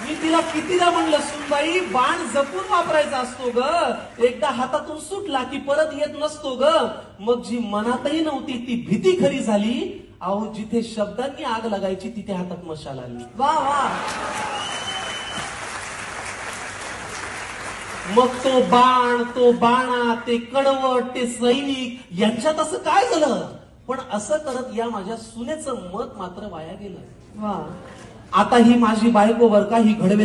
मी तिला कितीदा म्हणलं सुनबाई बाण जपून वापरायचा असतो ग. एकदा हातातून सुटला की परत येत नसतो ग. मग जी मनातही नव्हती ती भीती खरी झाली. अहो जिथे शब्दांनी आग लागायची तिथे हातात मशाल आली. वा वा. मग तो बाण तो बाणा ते कडवट ते सैनिक यांच्यात असं काय झालं? पण असं करत या माझ्या सुनेचं मत मात्र वाया गेलं. आता ही माझी बायको बर का ही घडवे